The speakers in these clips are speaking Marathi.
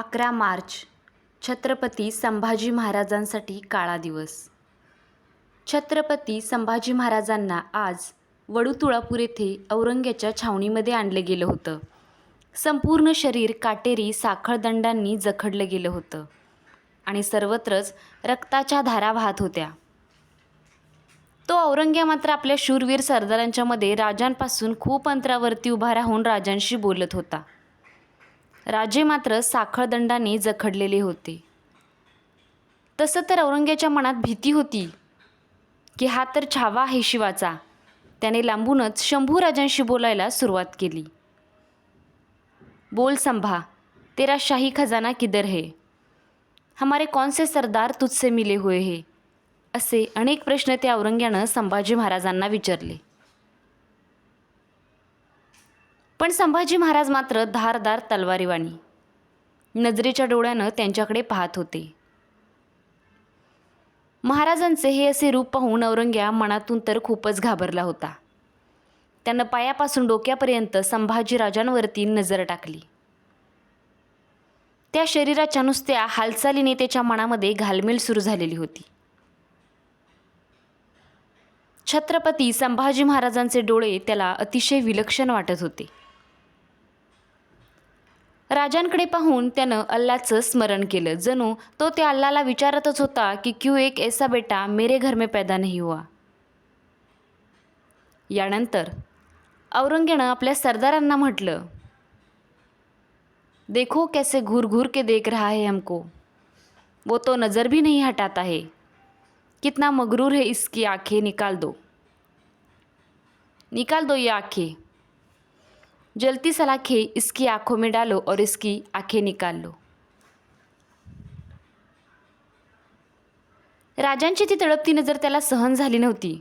अकरा मार्च छत्रपती संभाजी महाराजांसाठी काळा दिवस. छत्रपती संभाजी महाराजांना आज वडूतुळापूर येथे औरंग्याच्या छावणीमध्ये आणलं गेलं होतं. संपूर्ण शरीर काटेरी साखळदंडांनी जखडलं गेलं होतं आणि सर्वत्रच रक्ताच्या धारा वाहत होत्या. तो औरंग्या मात्र आपल्या शूरवीर सरदारांच्यामध्ये राजांपासून खूप अंतरावरती उभा राहून राजांशी बोलत होता. राजे मात्र साखळदंडाने जखडलेले होते. तसं तर औरंग्याच्या मनात भीती होती की हा तर छावा आहे शिवाचा. त्याने लांबूनच शंभू राजांशी बोलायला सुरुवात केली. बोल संभा तेरा शाही खजाना किदर है? हमारे कौन से सरदार तुझसे मिले हुए है? असे अनेक प्रश्न त्या औरंग्यानं संभाजी महाराजांना विचारले. पण संभाजी महाराज मात्र धारदार तलवारीवाणी. नजरेच्या डोळ्यानं त्यांच्याकडे पाहत होते. महाराजांचे हे असे रूप पाहून औरंग्या मनातून तर खूपच घाबरला होता. त्यानं पायापासून डोक्यापर्यंत संभाजी राजांवरती नजर टाकली. त्या शरीराच्या नुसत्या हालचालीने त्याच्या मनामध्ये घालमेल सुरू झालेली होती. छत्रपती संभाजी महाराजांचे डोळे त्याला अतिशय विलक्षण वाटत होते. राजांकडे पाहून त्यानं अल्लाचं स्मरण केलं. जणू तो त्या अल्लाला विचारतच होता की क्यू एक ऐसा बेटा मेरे घर में पैदा नहीं हुआ? यानंतर औरंगेनं आपल्या सरदारांना म्हटलं देखो कैसे घूर घूर के देख रहा है हमको. वो तो नज़र भी नहीं हटाता है. कितना मगरूर है इसकी आंखें निकाल दो. निकाल दो ये आंखें. जलती सलाखे इसकी आंखों में डालो और इसकी आंखें निकाल लो। राजांची ती तळपती नजर त्याला सहन झाली नव्हती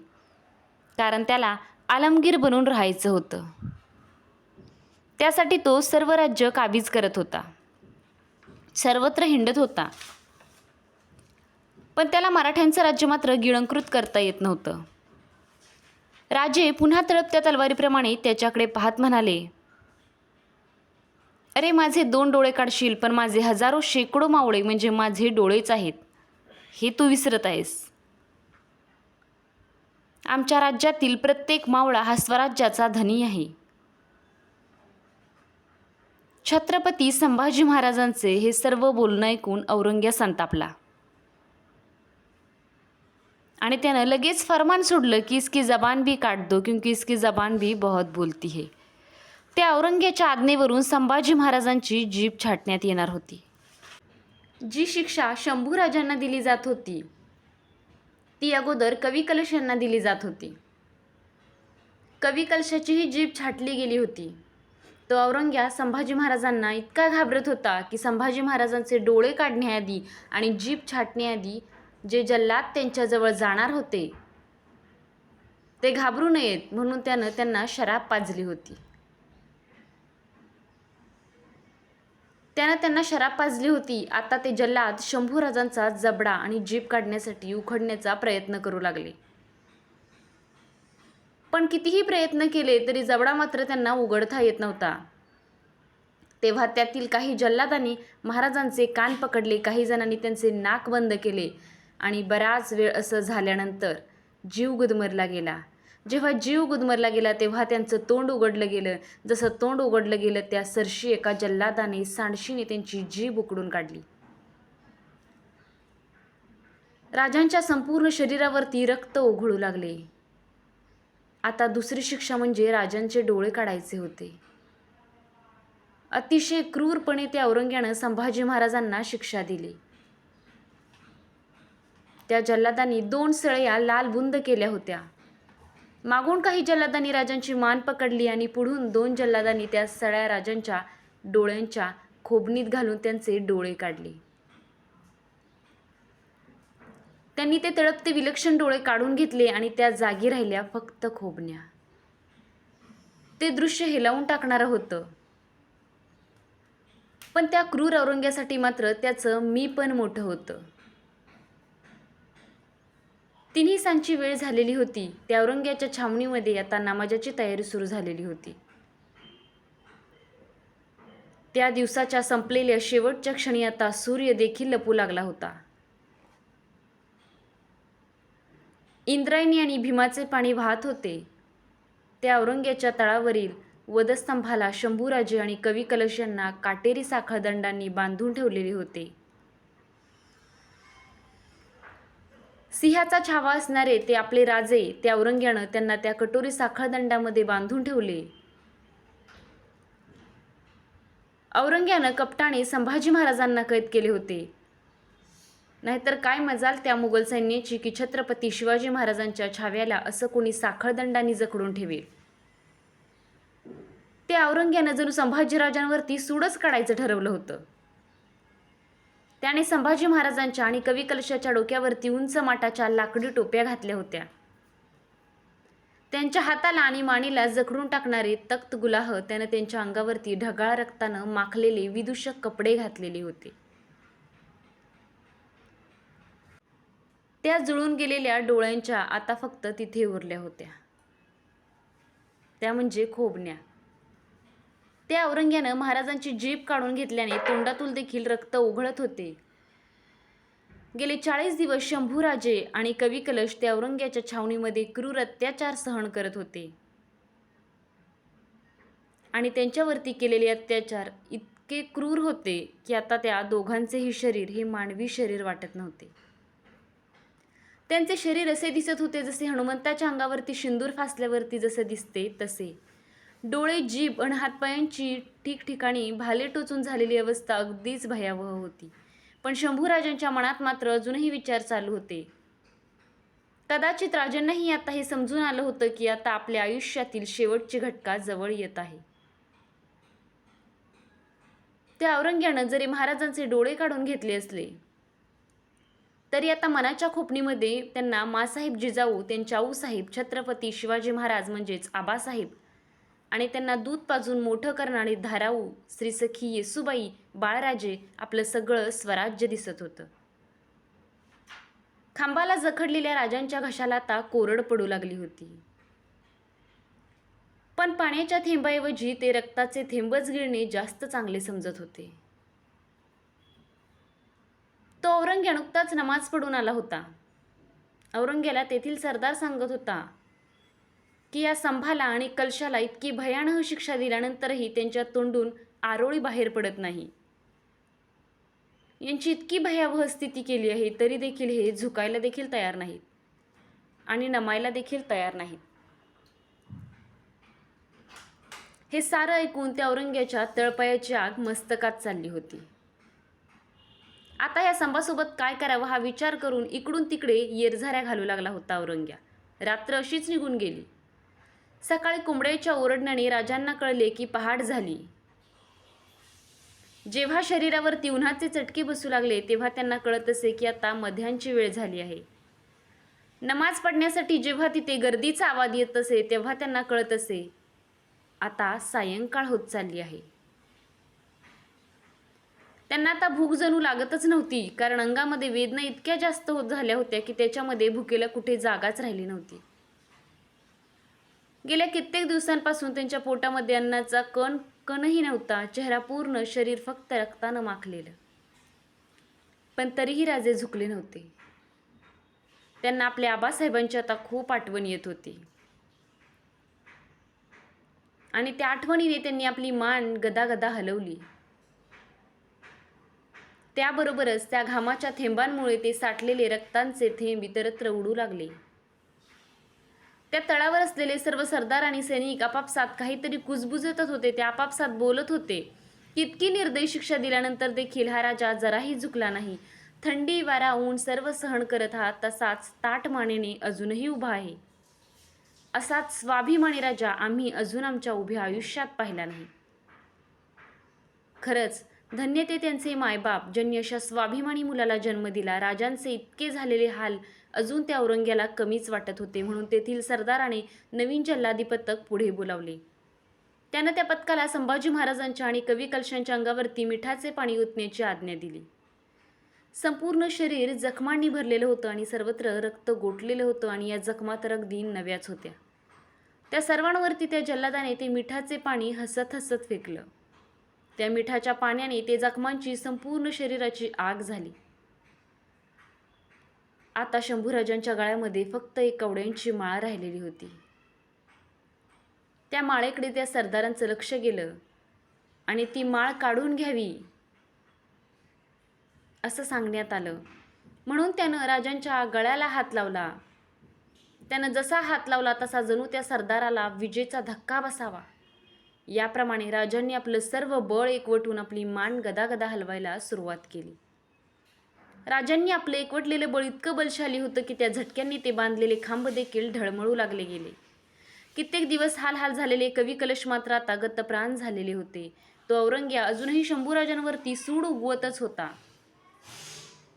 कारण त्याला आलमगीर बनून राहायचं होतं. त्यासाठी तो सर्व राज्य काबीज करत होता सर्वत्र हिंडत होता. पण त्याला मराठ्यांचं राज्य मात्र गिळंकृत करता येत नव्हतं. राजे पुन्हा तळपत्या तलवारीप्रमाणे त्याच्याकडे पाहत म्हणाले अरे माझे दोन डोळे काढशील पण माझे हजारो शेकडो मावळे म्हणजे माझे डोळेच आहेत. हे तू विसरत आहेस. आमच्या राज्यातील प्रत्येक मावळा हा स्वराज्याचा धनी आहे. छत्रपती संभाजी महाराजांचे हे सर्व बोलणं ऐकून औरंग्या संतापला. आणि त्यानं लगेच फरमान सोडलं की इसकी जबान भी काट दो क्योंकि इसकी जबान भी बहुत बोलती है. त्या औरंग्याच्या आज्ञेवरून संभाजी महाराजांची जीभ छाटण्यात येणार होती. जी शिक्षा शंभू राजांना दिली जात होती ती अगोदर कवी कलश यांना दिली जात होती. कवी कलशाचीही जीभ छाटली गेली होती. तो औरंग्या संभाजी महाराजांना इतका घाबरत होता की संभाजी महाराजांचे डोळे काढण्याआधी आणि जीभ छाटण्याआधी जे जल्लाद त्यांच्याजवळ जाणार होते ते घाबरू नयेत म्हणून त्यानं त्यांना शराब पाजली होती. त्यानं त्यांना शराब पाजली होती. आता ते जल्लाद शंभू राजांचा जबडा आणि जीभ काढण्यासाठी उखडण्याचा प्रयत्न करू लागले. पण कितीही प्रयत्न केले तरी जबडा मात्र त्यांना उघडता येत नव्हता. तेव्हा त्यातील काही जल्लादांनी महाराजांचे कान पकडले काही जणांनी त्यांचे नाक बंद केले आणि बराच वेळ असं झाल्यानंतर जीव गुदमरला गेला. जेव्हा जीव गुदमरला गेला तेव्हा त्यांचं तोंड उघडलं गेलं. जसं तोंड उघडलं गेलं त्या सरशी एका जल्लादाने सांडशीने त्यांची जीभ उकडून काढली. राजांच्या संपूर्ण शरीरावरती रक्त ओघळू लागले. आता दुसरी शिक्षा म्हणजे राजांचे डोळे काढायचे होते. अतिशय क्रूरपणे त्या औरंग्यानं संभाजी महाराजांना शिक्षा दिली. त्या जल्लादांनी दोन सळया लाल बुंद केल्या होत्या. मागून काही जल्लादांनी राजांची मान पकडली आणि पुढून दोन जल्लादांनी त्या सळ्या राजांच्या डोळ्यांच्या खोबणीत घालून त्यांचे डोळे काढले. त्यांनी ते तळपते विलक्षण डोळे काढून घेतले आणि त्या जागी राहिल्या फक्त खोबण्या. ते दृश्य हेलावून टाकणारं होतं. पण त्या क्रूर औरंग्यासाठी मात्र त्याचं मी पण मोठं होतं. तिन्ही सांची वेळ झालेली होती. त्या औरंग्याच्या छावणीमध्ये आता नमाजाची तयारी सुरू झालेली होती. त्या दिवसाच्या संपलेल्या शेवटच्या क्षणी आता सूर्य देखील लपू लागला होता. इंद्रायणी आणि भीमाचे पाणी वाहत होते. त्या औरंग्याच्या तळावरील वधस्तंभाला शंभूराजे आणि कवी कलश यांना काटेरी साखळदंडांनी बांधून ठेवलेले होते. सिंहाचा छावा असणारे ते आपले राजे त्या औरंग्यानं त्यांना त्या कटोरी साखळदंडामध्ये बांधून ठेवले. औरंग्यानं कपटाने संभाजी महाराजांना कैद केले होते. नाहीतर काय मजाल त्या मुघल सैन्याची की छत्रपती शिवाजी महाराजांच्या छाव्याला असं कोणी साखळदंडाने जखडून ठेवेल ते औरंग्यानं जणू संभाजीराजांवरती सूडच काढायचं ठरवलं होतं. त्याने संभाजी महाराजांच्या आणि कवी कलशाच्या डोक्यावरती उंच माटाच्या लाकडी टोप्या घातल्या होत्या. त्यांच्या हाताला आणि माणीला जखडून टाकणारे तख्त गुलाह त्यानं त्यांच्या अंगावरती ढगाळ रक्तानं माखलेले विदूषक कपडे घातलेले होते. त्या जुळून गेलेल्या डोळ्यांच्या आता फक्त तिथे उरल्या होत्या. त्या म्हणजे खोबण्या त्या औरंग्यानं महाराजांची जीभ काढून घेतल्याने तोंडातून देखील रक्त ओघळत होते. गेले चाळीस दिवस शंभूराजे आणि कवी कलश त्या औरंग्याच्या छावणीमध्ये क्रूर अत्याचार सहन करत होते. आणि त्यांच्यावरती केलेले अत्याचार इतके क्रूर होते की आता त्या दोघांचेही शरीर हे मानवी शरीर वाटत नव्हते. त्यांचे शरीर असे दिसत होते जसे हनुमंताच्या अंगावरती शिंदूर फासल्यावरती जसे दिसते तसे. डोळे जीभ आणि हातपायांची ठिकठिकाणी भाले टोचून झालेली अवस्था अगदीच भयावह होती. पण शंभूराजांच्या मनात मात्र अजूनही विचार चालू होते. कदाचित राजांनाही आता हे समजून आलं होतं की आता आपल्या आयुष्यातील शेवटची घटका जवळ येत आहे. त्या औरंग्यानं जरी महाराजांचे डोळे काढून घेतले असले तरी आता मनाच्या खोपणीमध्ये त्यांना मासाहेब जिजाऊ त्यांच्या आऊसाहेब छत्रपती शिवाजी महाराज म्हणजेच आबासाहेब आणि त्यांना दूध पाजून मोठं करणारी धाराऊ श्रीसखी येसुबाई बाळराजे आपलं सगळं स्वराज्य दिसत होतं. खांबाला जखडलेल्या राजांच्या घशाला आता कोरड पडू लागली होती. पण पाण्याच्या थेंबाऐवजी ते रक्ताचे थेंबच गिळणे जास्त चांगले समजत होते. तो औरंग्या नुकताच नमाज पडून आला होता. औरंग्याला तेथील सरदार सांगत होता की या संभाला आणि कलशाला इतकी भयानक शिक्षा दिल्यानंतरही त्यांच्या तोंडून आरोळी बाहेर पडत नाही. यांची इतकी भयावह स्थिती केली आहे तरी देखील हे झुकायला देखील तयार नाहीत आणि नमायला देखील तयार नाहीत. हे सारं ऐकून त्या औरंग्याच्या तळपायाची आग मस्तकात चालली होती. आता या संभासोबत काय करावं हा विचार करून इकडून तिकडे येरझाऱ्या घालू लागला होता औरंग्या. रात्र अशीच निघून गेली. सकाळी कुंबड्याच्या ओरडण्याने राजांना कळले की पहाट झाली. जेव्हा शरीरावरती उन्हाचे चटके बसू लागले तेव्हा त्यांना कळत असे की आता मध्यांची वेळ झाली आहे. नमाज पडण्यासाठी जेव्हा तिथे गर्दीचा आवाज येत असे तेव्हा त्यांना कळत असे आता सायंकाळ होत चालली आहे. त्यांना आता भूक जणू लागतच नव्हती कारण अंगामध्ये वेदना इतक्या जास्त होत झाल्या होत्या की त्याच्यामध्ये भुकेला कुठे जागाच राहिली नव्हती. गेल्या कित्येक दिवसांपासून त्यांच्या पोटामध्ये अन्नाचा कण कणही नव्हता. चेहरा पूर्ण शरीर फक्त रक्तानं माखलेलं. पण तरीही राजे झुकले नव्हते. त्यांना आपल्या आबासाहेबांची आता खूप आठवण येत होती. आणि त्या आठवणीने त्यांनी आपली मान गदागदा हलवली. त्याबरोबरच त्या घामाच्या थेंबांमुळे ते साठलेले रक्तांचे थेंब इतरत्र उडू लागले. त्या तळावर असलेले सर्व सरदार आणि सैनिक आपापसात काहीतरी कुजबुजतच होते ते आपापसात बोलत होते. इतकी निर्दयी शिक्षा दिल्यानंतर देखील हा राजा जराही झुकला नाही. थंडी वारा ऊन सर्व सहन करत हा तसाच ताट मानेने अजूनही उभा आहे. असाच स्वाभिमानी राजा आम्ही अजून आमच्या उभ्या आयुष्यात पाहिला नाही. खरंच धन्य ते त्यांचे मायबाप ज्यांनी अशा स्वाभिमानी मुलाला जन्म दिला. राजांचे इतके झालेले हाल अजून त्या औरंग्याला कमीच वाटत होते म्हणून तेथील सरदाराने नवीन जल्लादी पथक पुढे बोलावले. त्यानं त्या पथकाला संभाजी महाराजांच्या आणि कवी कलशांच्या अंगावरती मिठाचे पाणी ओतण्याची आज्ञा दिली. संपूर्ण शरीर जखमांनी भरलेलं होतं आणि सर्वत्र रक्त गोठलेलं होतं आणि या जखमा तर अगदी नव्याच होत्या. त्या सर्वांवरती त्या जल्लादाने ते मिठाचे पाणी हसत हसत फेकलं. त्या मिठाच्या पाण्याने ते जखमांची संपूर्ण शरीराची आग झाली. आता शंभूराजांच्या गळ्यामध्ये फक्त एक कवड्यांची माळ राहिलेली होती. त्या माळेकडे त्या सरदारांचं लक्ष गेलं आणि ती माळ काढून घ्यावी असं सांगण्यात आलं. म्हणून त्यानं राजांच्या गळ्याला हात लावला. त्यानं जसा हात लावला तसा जणू त्या सरदाराला विजेचा धक्का बसावा. याप्रमाणे राजांनी आपलं सर्व बळ एकवटून आपली मान गदागदा हलवायला सुरुवात केली. राजांनी आपलं एकवटलेलं बळ इतकं बलशाली होतं की त्या झटक्यांनी ते बांधलेले खांब देखील ढळमळू लागले गेले. कित्येक दिवस हाल हाल झालेले कवी कलश मात्र आता गतप्राण झालेले होते. तो औरंग्या अजूनही शंभूराजांवरती सूड उगवतच होता.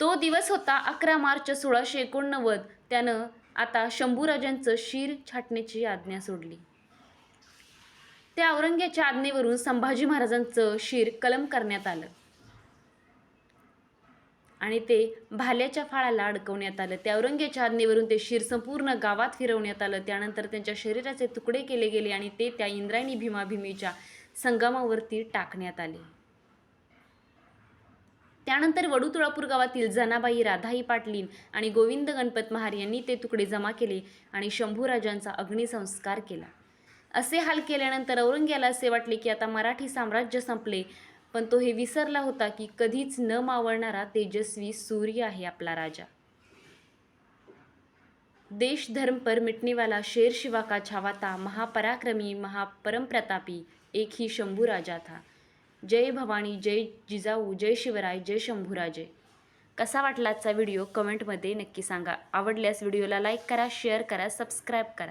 तो दिवस होता अकरा मार्च सोळाशे एकोणनव्वद. त्यानं आता शंभूराजांचं शिर छाटण्याची आज्ञा सोडली. त्या औरंग्याच्या आज्ञेवरून संभाजी महाराजांचं शिर कलम करण्यात आलं. आणि ते भाल्याच्या फाळाला अडकवण्यात आलं. त्या औरंग्याच्या आज्ञेवरून ते शिर संपूर्ण गावात फिरवण्यात आलं. त्यानंतर त्यांच्या शरीराचे तुकडे केले गेले आणि ते त्या इंद्रायणी भीमाभीमीच्या संगमावरती टाकण्यात आले. त्यानंतर वडू तुळापूर गावातील जनाबाई राधाई पाटलीन आणि गोविंद गणपत महार यांनी ते तुकडे जमा केले आणि शंभूराजांचा अग्निसंस्कार केला. असे हाल केल्यानंतर औरंग्याला असे वाटले की आता मराठी साम्राज्य संपले पण तो हे विसरला होता की कधीच न मावळणारा तेजस्वी सूर्य आहे आपला राजा. देश धर्म पर मिटनेवाला शेर शिवा का छावाता महापराक्रमी महापरमप्रतापी एक ही शंभू राजा था. जय भवानी जय जिजाऊ जय शिवराय जय शंभूराजे. कसा वाटला आजचा व्हिडिओ? कमेंटमध्ये नक्की सांगा. आवडल्यास व्हिडिओला लाईक करा शेअर करा सबस्क्राईब करा.